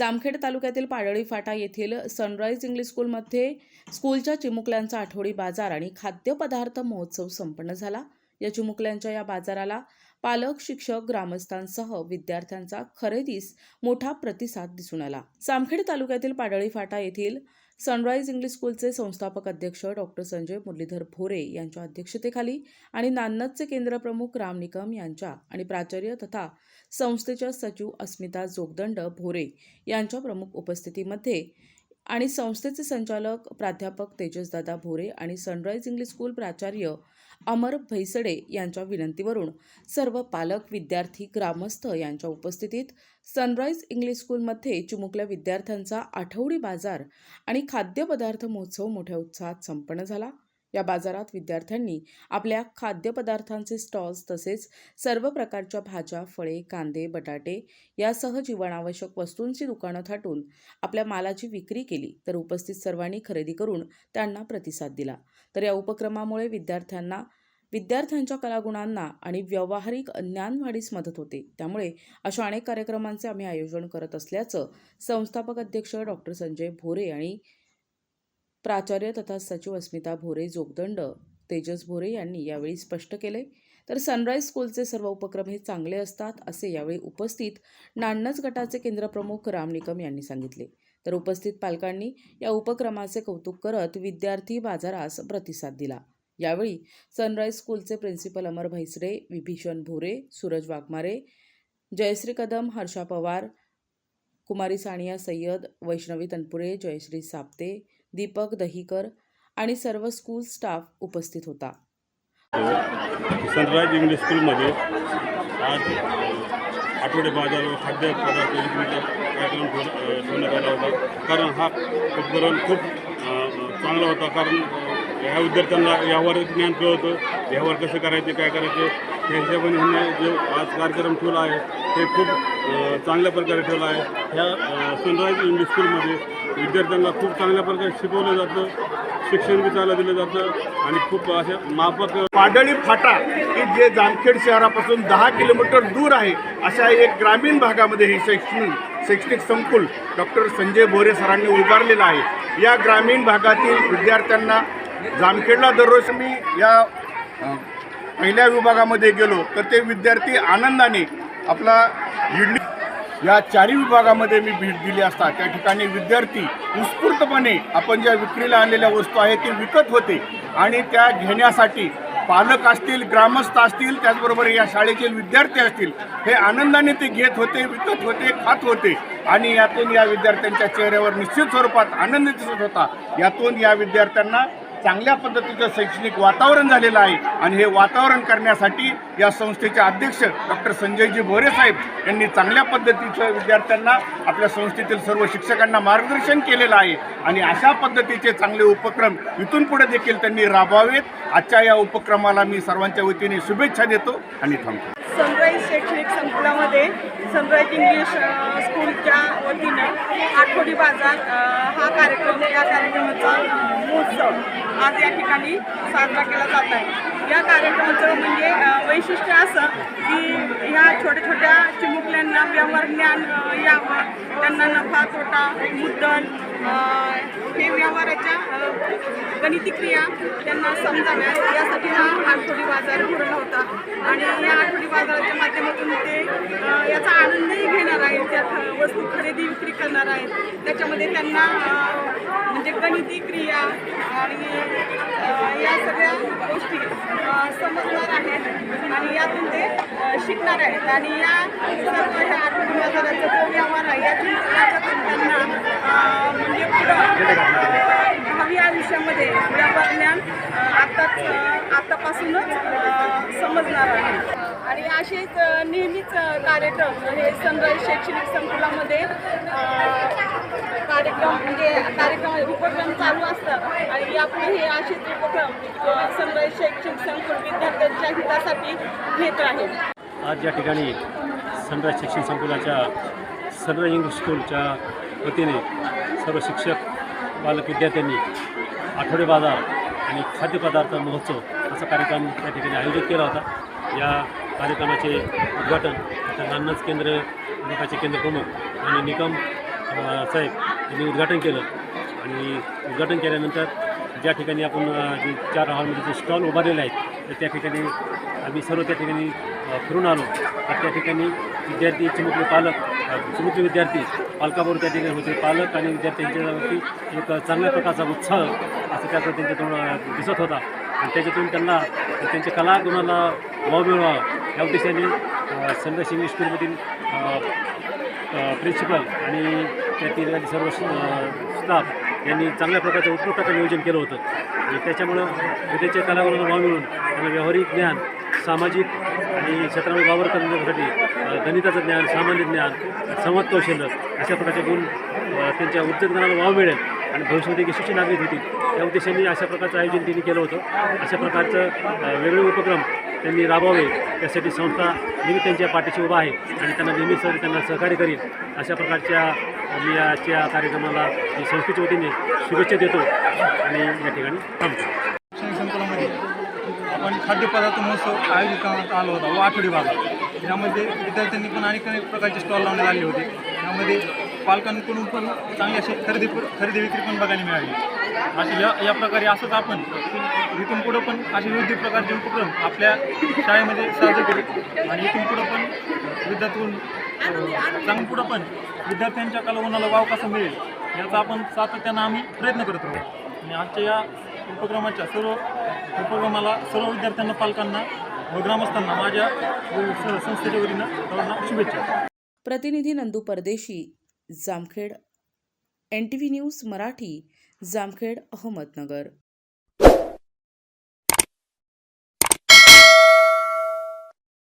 जामखेड तालुक्यातील पाडळी फाटा येथील sunrise English स्कूलमध्ये स्कूलच्या चिमुकल्यांचा आठवडी बाजार आणि खाद्यपदार्थ महोत्सव संपन्न झाला. या चिमुकल्यांच्या या बाजाराला पालक शिक्षक ग्रामस्थांसह विद्यार्थ्यांचा खरेदीस मोठा प्रतिसाद दिसून आला. सामखेड तालुक्यातील पाडळी फाटा येथील सनराईज इंग्लिश स्कूलचे संस्थापक अध्यक्ष डॉक्टर संजय मुरलीधर भोरे यांच्या अध्यक्षतेखाली आणि नान्नदचे केंद्रप्रमुख राम निकम यांच्या आणि प्राचार्य तथा संस्थेच्या सचिव अस्मिता जोगदंड भोरे यांच्या प्रमुख उपस्थितीमध्ये आणि संस्थेचे संचालक प्राध्यापक तेजसदादा भोरे आणि सनराईज इंग्लिश स्कूल प्राचार्य अमर भैसडे यांच्या विनंतीवरून सर्व पालक विद्यार्थी ग्रामस्थ यांच्या उपस्थितीत सनराईज इंग्लिश स्कूलमध्ये चिमुकल्या विद्यार्थ्यांचा आठवडी बाजार आणि खाद्यपदार्थ महोत्सव मोठ्या उत्साहात संपन्न झाला. या बाजारात विद्यार्थ्यांनी आपल्या खाद्यपदार्थांचे स्टॉल्स तसेच सर्व प्रकारच्या भाज्या फळे कांदे बटाटे यासह जीवनावश्यक वस्तूंची दुकानं थाटून आपल्या मालाची विक्री केली तर उपस्थित सर्वांनी खरेदी करून त्यांना प्रतिसाद दिला. तर या उपक्रमामुळे विद्यार्थ्यांना विद्यार्थ्यांच्या कलागुणांना आणि व्यावहारिक ज्ञानवाढीस मदत होते. त्यामुळे अशा अनेक कार्यक्रमांचे आम्ही आयोजन करत असल्याचं संस्थापक अध्यक्ष डॉक्टर संजय भोरे आणि प्राचार्य तथा सचिव अस्मिता भोरे जोगदंड तेजस भोरे यांनी यावेळी स्पष्ट केले तर सनराईज स्कूलचे सर्व उपक्रम हे चांगले असतात असे यावेळी उपस्थित नान्नज गटाचे केंद्रप्रमुख राम निकम यांनी सांगितले. तर उपस्थित पालकांनी या उपक्रमाचे कौतुक करत विद्यार्थी बाजारास प्रतिसाद दिला. यावेळी सनराईज स्कूलचे प्रिन्सिपल अमर भैसरे विभीषण भोरे सूरज वाघमारे जयश्री कदम हर्षा पवार कुमारी सानिया सय्यद वैष्णवी तनपुरे जयश्री साप्ते दीपक दहीकर आणि सर्व स्कूल स्टाफ उपस्थित होता. सनराईज इंग्लिश स्कूलमध्ये आज आठवडे बाजार व खाद्यपदार्थ कार्यक्रम ठेवण्यात आला होता. कारण हा उपक्रम खूप चांगला होता. कारण या ह्या विद्यार्थ्यांना यावर ज्ञान कळतं. यावर कसे करायचे काय करायचे त्या हिशोबाने ह्यांनी जो आज कार्यक्रम ठेवला आहे ते खूप चांगल्या प्रकारे ठेवला आहे. ह्या सनराईज इंग्लिश स्कूलमध्ये विद्यार्थ्यांना खूप चांगल्या प्रकारे शिकवलं जातं. शिक्षण बी दिलं जातं आणि खूप अशा माफक पाडळी फाटा की जे जामखेड शहरापासून दहा किलोमीटर दूर आहे अशा एक ग्रामीण भागामध्ये हे शैक्षणिक शैक्षणिक संकुल डॉक्टर संजय भोरे सरांनी उभारलेलं आहे. या ग्रामीण भागातील विद्यार्थ्यांना जामखेडला दररोज मी या पहिल्या विभागामध्ये गेलो तर ते विद्यार्थी आनंदाने आपला इडली या चारही विभागामध्ये मी भेट दिली असता. त्या ठिकाणी विद्यार्थी उत्स्फूर्तपणे आपण ज्या विक्रीला आणलेल्या वस्तू आहेत ते विकत होते. आणि त्या घेण्यासाठी पालक असतील ग्रामस्थ असतील त्याचबरोबर या शाळेतील विद्यार्थी असतील हे आनंदाने ते घेत होते विकत होते खात होते. आणि यातून या विद्यार्थ्यांच्या चेहऱ्यावर निश्चित स्वरूपात आनंद दिसत होता. यातून या विद्यार्थ्यांना चांगल्या पद्धतीचं शैक्षणिक वातावरण झालेलं आहे. आणि हे वातावरण करण्यासाठी या संस्थेचे अध्यक्ष डॉक्टर संजयजी भोरे साहेब यांनी चांगल्या पद्धतीचं विद्यार्थ्यांना आपल्या संस्थेतील सर्व शिक्षकांना मार्गदर्शन केलेलं आहे. आणि अशा पद्धतीचे चांगले उपक्रम इथून पुढे देखील त्यांनी राबवावेत. आजच्या या उपक्रमाला मी सर्वांच्या वतीने शुभेच्छा देतो आणि थांबतो. सनराईज शैक्षणिक संकुलामध्ये सनराईज इंग्लिश स्कूलच्या वतीनं आठवडी बाजार हा कार्यक्रम या कार्यक्रमाचा महोत्सव. आज या ठिकाणी साजरा केला जात आहे. या कार्यक्रमाचं म्हणजे वैशिष्ट्य असं की ह्या छोट्या छोट्या चिमुकल्यांना व्यवहार ज्ञान यावं. त्यांना नफा तोटा मुद्दल हे व्यवहाराच्या गणिती क्रिया त्यांना समजाव्या यासाठी हा आठवडी बाजार भरला होता. आणि या आठवडी बाजाराच्या माध्यमातून ते याचा आनंदही घेणार आहेत. त्या वस्तू खरेदी विक्री करणार आहेत. त्याच्यामध्ये त्यांना गणिती क्रिया आणि या सगळ्या गोष्टी समजणार आहेत आणि यातून ते शिकणार आहेत. आणि या सर्व ह्या आठवडी बाजाराचा जो व्यवहार आहे याची त्यांना अ, म्हणजे पुढं अ, भावी आयुष्यामध्ये व्यवहार ज्ञान अ, आताच अ, आतापासूनच अ, समजणार आहे आणि असेच नेहमीच कार्यक्रम म्हणजे हे सनराईज शैक्षणिक संकुलामध्ये कार्यक्रम म्हणजे कार्यक्रम उपक्रम चालू असतात. आणि यापुढे हे असेच उपक्रम सनराईज शैक्षणिक संकुल विद्यार्थ्यांच्या हितासाठी घेत आहे. आज या ठिकाणी सनराईज शिक्षण संकुलाच्या सनराईज इंग्लिश स्कूलच्या वतीने सर्व शिक्षक बालक विद्यार्थ्यांनी आठवडे बाजार आणि खाद्यपदार्थ महोत्सव असा कार्यक्रम या ठिकाणी आयोजित केला होता. या कार्यक्रमाचे उद्घाटन आता अन्नच केंद्र गटाचे केंद्रप्रमुख आणि निकम साहेब यांनी उद्घाटन केलं. आणि उद्घाटन केल्यानंतर ज्या ठिकाणी आपण जे चार हॉलमध्ये जे स्टॉल उभारलेले आहेत तर त्या ठिकाणी आम्ही सर्व त्या ठिकाणी फिरून आलो. तर त्या ठिकाणी विद्यार्थी चिमुकले पालक चिमुकले विद्यार्थी पालकाबरोबर त्या ठिकाणी होते. पालक आणि विद्यार्थ्यांच्यावरती एक चांगल्या प्रकारचा उत्साह असं त्याचा त्यांच्यातून दिसत होता. आणि त्याच्यातून त्यांना त्यांच्या कला गुणाला वाव मिळवावा या उद्देशाने अ, इंग्लिश स्कूलमधील प्रिन्सिपल आणि त्यातील सर्व स्टाफ यांनी चांगल्या प्रकारचं उत्कृष्टाचं नियोजन केलं होतं. आणि त्याच्यामुळं विद्येच्या कलागुणांना वाव मिळून त्यांना व्यावहारिक ज्ञान सामाजिक आणि क्षेत्रामध्ये वावर करण्यासाठी गणिताचं ज्ञान सामान्य ज्ञान संवाद कौशल्य अशा प्रकारचे गुण त्यांच्या उच्चज्ञानाला वाव मिळेल. आणि भविष्यामध्ये यशस्वी नागरिक होतील. त्या उद्देशाने अशा प्रकारचं आयोजन त्यांनी केलं होतं. अशा प्रकारचं वेगवेगळे उपक्रम त्यांनी राबवावे. त्यासाठी संस्था नेहमी त्यांच्या पाठीशी उभा आहे आणि त्यांना नेहमी सर त्यांना सहकार्य करील. अशा प्रकारच्या मी याच्या कार्यक्रमाला मी संस्थेच्या वतीने शुभेच्छा देतो आणि या ठिकाणी थांबतो. शैक्षणिक संकुलामध्ये आपण खाद्यपदार्थ महोत्सव आयोजित करण्यात आला होता व आठवडी भागात यामध्ये विद्यार्थ्यांनी पण अनेक अनेक प्रकारचे स्टॉल लावण्यात आले होते. यामध्ये पालकांकडून पण चांगली अशी खरेदी खरेदी विक्री पण बघायला मिळाली. असे या या प्रकारे असंच आपण इथून पुढं पण असे विविध प्रकारचे उपक्रम आपल्या शाळेमध्ये साजरे करू आणि इथून पुढं पण विद्यार्थ्यून चांगलं पुढं पण विद्यार्थ्यांच्या कलागुणाला वाव कसा मिळेल याचा आपण सातत्यानं आम्ही प्रयत्न करत राहू. आणि आजच्या या उपक्रमाच्या सर्व उपक्रमाला सर्व विद्यार्थ्यांना पालकांना व ग्रामस्थांना माझ्या संस्थेच्या वतीनं सर्वांना शुभेच्छा. प्रतिनिधी Nandu Pardeshi Jamkhed N T V news Marathi Jamkhed Ahmednagar.